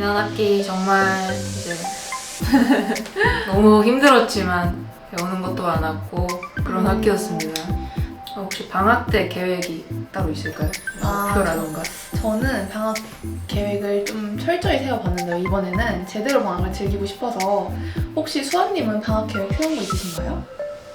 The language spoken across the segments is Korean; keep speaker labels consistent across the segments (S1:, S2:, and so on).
S1: 지난 학기 정말 이제 너무 힘들었지만 배우는 것도 많았고 그런
S2: 음.
S1: 학기였습니다. 혹시 방학 때 계획이 따로 있을까요?
S2: 아,
S1: 목표라던가.
S2: 저는 방학 계획을 좀 철저히 세워봤는데요. 이번에는 제대로 방학을 즐기고 싶어서 혹시 수아님은 방학 계획 세운 거 있으신가요?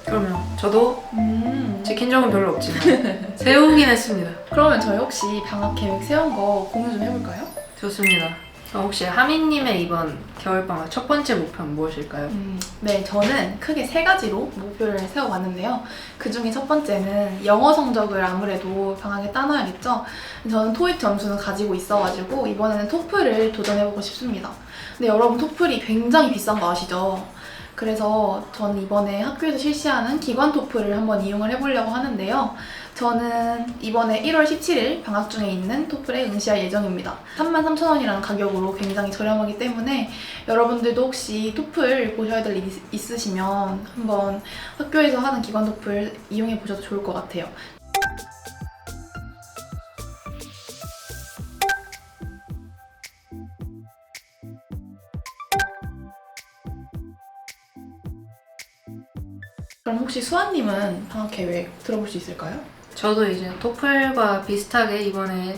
S1: 그럼요. 저도
S2: 음.
S1: 지킨 적은 별로 없지만 세우긴 했습니다.
S2: 그러면 저희 혹시 방학 계획 세운 거 공유 좀 해볼까요?
S1: 좋습니다. 그럼 혹시 하민님의 이번 겨울방학 첫 번째 목표는 무엇일까요?
S2: 음, 네, 저는 크게 세 가지로 목표를 세워봤는데요. 그 중에 첫 번째는 영어 성적을 아무래도 방학에 따놔야겠죠. 저는 토익 점수는 가지고 있어가지고 이번에는 토플을 도전해보고 싶습니다. 근데 여러분 토플이 굉장히 비싼 거 아시죠? 그래서 저는 이번에 학교에서 실시하는 기관 토플을 한번 이용을 해보려고 하는데요. 저는 이번에 1월 17일 방학 중에 있는 토플에 응시할 예정입니다. 33,000원이라는 가격으로 굉장히 저렴하기 때문에 여러분들도 혹시 토플 보셔야 될일 있으시면 한번 학교에서 하는 기관 토플 이용해 보셔도 좋을 것 같아요. 그럼 혹시 수아님은 방학 계획 들어볼 수 있을까요?
S1: 저도 이제 토플과 비슷하게 이번에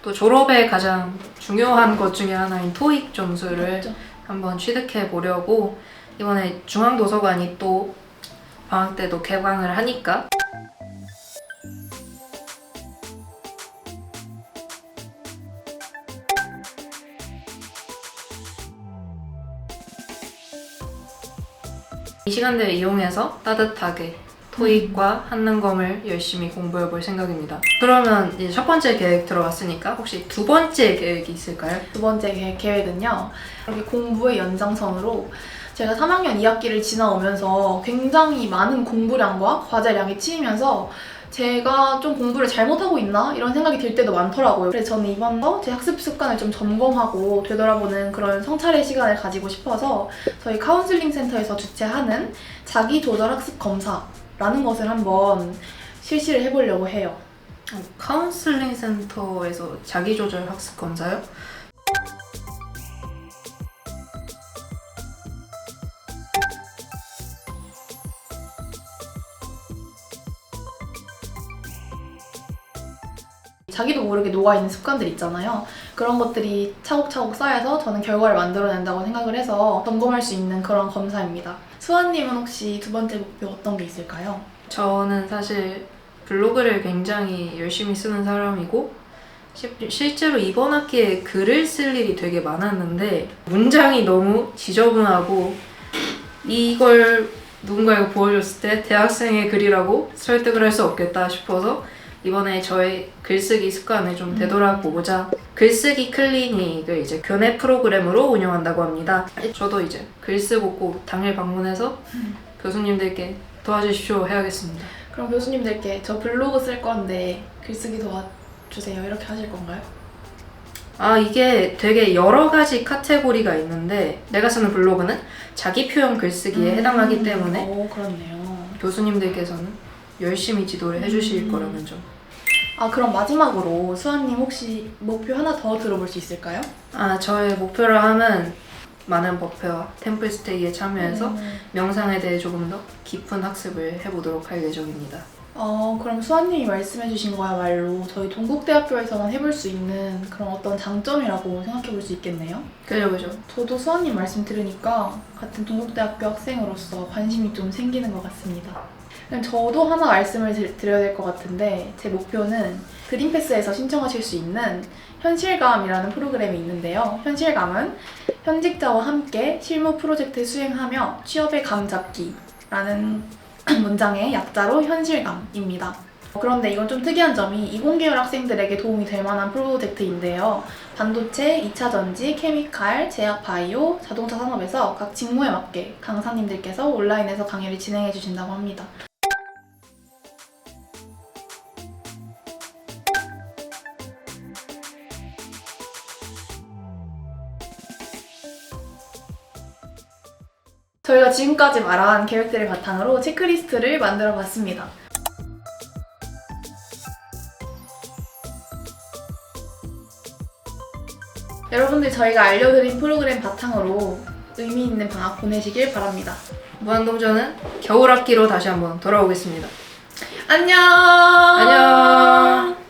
S1: 또 졸업에 가장 중요한 것 중에 하나인 토익 점수를
S2: 맞죠?
S1: 한번 취득해 보려고 이번에 중앙도서관이 또 방학 때도 개방을 하니까 이 시간대를 이용해서 따뜻하게 토익과 한능검을 열심히 공부해 볼 생각입니다. 그러면 이제 첫 번째 계획 들어왔으니까 혹시 두 번째 계획이 있을까요?
S2: 두 번째 계- 계획은요. 이렇게 공부의 연장선으로 제가 3학년 2학기를 지나오면서 굉장히 많은 공부량과 과제량이 치이면서 제가 좀 공부를 잘못하고 있나? 이런 생각이 들 때도 많더라고요. 그래서 저는 이번도 제 학습 습관을 좀 점검하고 되돌아보는 그런 성찰의 시간을 가지고 싶어서 저희 카운슬링 센터에서 주최하는 자기 조절 학습 검사라는 것을 한번 실시를 해보려고 해요.
S1: 어, 카운슬링 센터에서 자기조절 학습 검사요?
S2: 자기도 모르게 녹아있는 습관들 있잖아요. 그런 것들이 차곡차곡 쌓여서 저는 결과를 만들어낸다고 생각을 해서 점검할 수 있는 그런 검사입니다. 수아님은 혹시 두 번째 목표 어떤 게 있을까요?
S1: 저는 사실 블로그를 굉장히 열심히 쓰는 사람이고 시- 실제로 이번 학기에 글을 쓸 일이 되게 많았는데 문장이 너무 지저분하고 이걸 누군가에게 보여줬을 때 대학생의 글이라고 설득을 할 수 없겠다 싶어서 이번에 저의 글쓰기 습관을 좀 되돌아보고자 글쓰기 클리닉을 이제 교내 프로그램으로 운영한다고 합니다. 저도 이제 글 쓰고 꼭 당일 방문해서 교수님들께 도와주십시오 해야겠습니다.
S2: 그럼 교수님들께 저 블로그 쓸 건데 글쓰기 도와주세요 이렇게 하실 건가요?
S1: 아, 이게 되게 여러 가지 카테고리가 있는데 내가 쓰는 블로그는 자기 표현 글쓰기에
S2: 음.
S1: 해당하기 때문에
S2: 오 그렇네요.
S1: 교수님들께서는 열심히 지도를 해주실
S2: 음.
S1: 거라는 점.
S2: 아 그럼 마지막으로 수아님 혹시 목표 하나 더 들어볼 수 있을까요?
S1: 아, 저의 목표로 하면 많은 버페와 템플스테이에 참여해서
S2: 음.
S1: 명상에 대해 조금 더 깊은 학습을 해보도록 할 예정입니다.
S2: 어, 그럼 수아님이 말씀해주신 거야말로 저희 동국대학교에서만 해볼 수 있는 그런 어떤 장점이라고 생각해 볼 수 있겠네요.
S1: 그죠, 그죠.
S2: 저도 수아님 말씀 들으니까 같은 동국대학교 학생으로서 관심이 좀 생기는 것 같습니다. 그럼 저도 하나 말씀을 드- 드려야 될 것 같은데 제 목표는 그린패스에서 신청하실 수 있는 현실감이라는 프로그램이 있는데요. 현실감은 현직자와 함께 실무 프로젝트 수행하며 취업의 감 잡기라는 문장의 약자로 현실감입니다. 그런데 이건 좀 특이한 점이 이공계열 학생들에게 도움이 될 만한 프로젝트인데요. 반도체, 2차 전지, 케미칼, 제약 바이오, 자동차 산업에서 각 직무에 맞게 강사님들께서 온라인에서 강의를 진행해 주신다고 합니다. 저희가 지금까지 말한 계획들을 바탕으로 체크리스트를 만들어 봤습니다. 여러분들 저희가 알려드린 프로그램 바탕으로 의미 있는 방학 보내시길 바랍니다.
S1: 무한동전은 겨울 학기로 다시 한번 돌아오겠습니다.
S2: 안녕!
S1: 안녕!